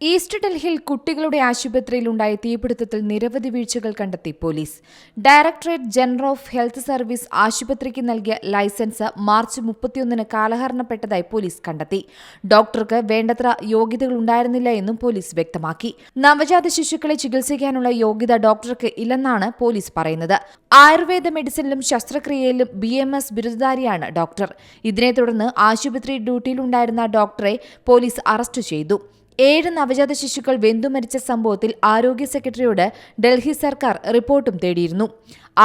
East ഡൽഹിയിൽ കുട്ടികളുടെ ആശുപത്രിയിലുണ്ടായ തീപിടുത്തത്തിൽ നിരവധി വീഴ്ചകൾ കണ്ടെത്തി police. Directorate general of health service ആശുപത്രിക്ക് നൽകിയ ലൈസൻസ് മാർച്ച് മുപ്പത്തിയൊന്നിന് കാലഹരണപ്പെട്ടതായി പോലീസ് കണ്ടെത്തി. ഡോക്ടർക്ക് വേണ്ടത്ര യോഗ്യതകൾ ഉണ്ടായിരുന്നില്ല എന്നും പോലീസ് വ്യക്തമാക്കി. നവജാത ശിശുക്കളെ ചികിത്സിക്കാനുള്ള യോഗ്യത ഡോക്ടർക്ക് ഇല്ലെന്നാണ് പോലീസ് പറയുന്നത്. ആയുർവേദ മെഡിസിനിലും ശസ്ത്രക്രിയയിലും ബി എം എസ് ബിരുദധാരിയാണ് ഡോക്ടർ. ഇതിനെ തുടർന്ന് ആശുപത്രി ഡ്യൂട്ടിയിലുണ്ടായിരുന്ന ഡോക്ടറെ പോലീസ് അറസ്റ്റ് ചെയ്തു. ഏഴ് നവജാത ശിശുക്കൾ വെന്തുമരിച്ച സംഭവത്തിൽ ആരോഗ്യ സെക്രട്ടറിയോട് ഡൽഹി സർക്കാർ റിപ്പോർട്ടും തേടിയിരുന്നു.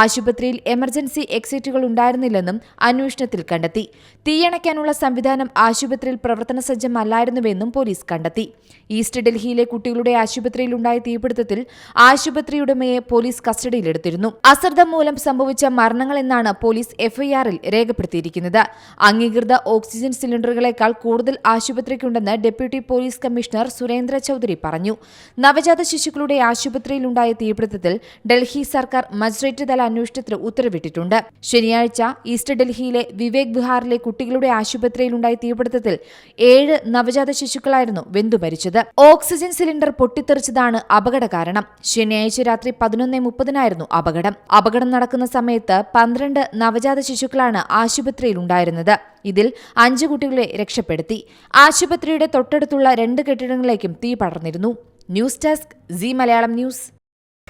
ആശുപത്രിയിൽ എമർജൻസി എക്സിറ്റുകൾ ഉണ്ടായിരുന്നില്ലെന്നും അന്വേഷണത്തിൽ കണ്ടെത്തി. തീയണയ്ക്കാനുള്ള സംവിധാനം ആശുപത്രിയിൽ പ്രവർത്തന സജ്ജമല്ലായിരുന്നുവെന്നും പോലീസ് കണ്ടെത്തി. ഈസ്റ്റ് ഡൽഹിയിലെ കുട്ടികളുടെ ആശുപത്രിയിലുണ്ടായ തീപിടുത്തത്തിൽ ആശുപത്രിയുടമയെ പോലീസ് കസ്റ്റഡിയിലെടുത്തിരുന്നു. അശ്രദ്ധ മൂലം സംഭവിച്ച മരണങ്ങളെന്നാണ് പോലീസ് എഫ്ഐആറിൽ രേഖപ്പെടുത്തിയിരിക്കുന്നത്. അംഗീകൃത ഓക്സിജൻ സിലിണ്ടറുകളേക്കാൾ കൂടുതൽ ആശുപത്രിക്കുണ്ടെന്ന് deputy police commissioner Surendra Chaudhary പറഞ്ഞു. നവജാത ശിശുക്കളുടെ ആശുപത്രിയിലുണ്ടായ തീപിടുത്തത്തിൽ ഡൽഹി സർക്കാർ മജിസ്ട്രേറ്റ് തല അന്വേഷണത്തിന് ഉത്തരവിട്ടിട്ടുണ്ട്. ശനിയാഴ്ച ഈസ്റ്റ് ഡൽഹിയിലെ വിവേക് വിഹാറിലെ കുട്ടികളുടെ ആശുപത്രിയിലുണ്ടായ തീപിടുത്തത്തിൽ ഏഴ് നവജാത ശിശുക്കളായിരുന്നു വെന്തു മരിച്ചത് ഓക്സിജൻ സിലിണ്ടർ പൊട്ടിത്തെറിച്ചതാണ് അപകട കാരണം. ശനിയാഴ്ച രാത്രി പതിനൊന്നേ മുപ്പതിനായിരുന്നു അപകടം. അപകടം നടക്കുന്ന സമയത്ത് പന്ത്രണ്ട് നവജാത ശിശുക്കളാണ് ആശുപത്രിയിലുണ്ടായിരുന്നത്. ഇതിൽ അഞ്ച് കുട്ടികളെ രക്ഷപ്പെടുത്തി. ആശുപത്രിയുടെ തൊട്ടടുത്തുള്ള രണ്ട് കെട്ടിടങ്ങളിലേക്കും തീ പടർന്നിരുന്നു. News desk C Malayalam news.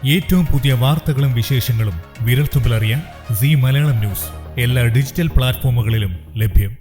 ഏറ്റവും പുതിയ വാർത്തകളും വിശേഷങ്ങളും വിരൽത്തുമ്പിലറിയാൻ സി മലയാളം ന്യൂസ്. എല്ലാ ഡിജിറ്റൽ പ്ലാറ്റ്ഫോമുകളിലും ലഭ്യം.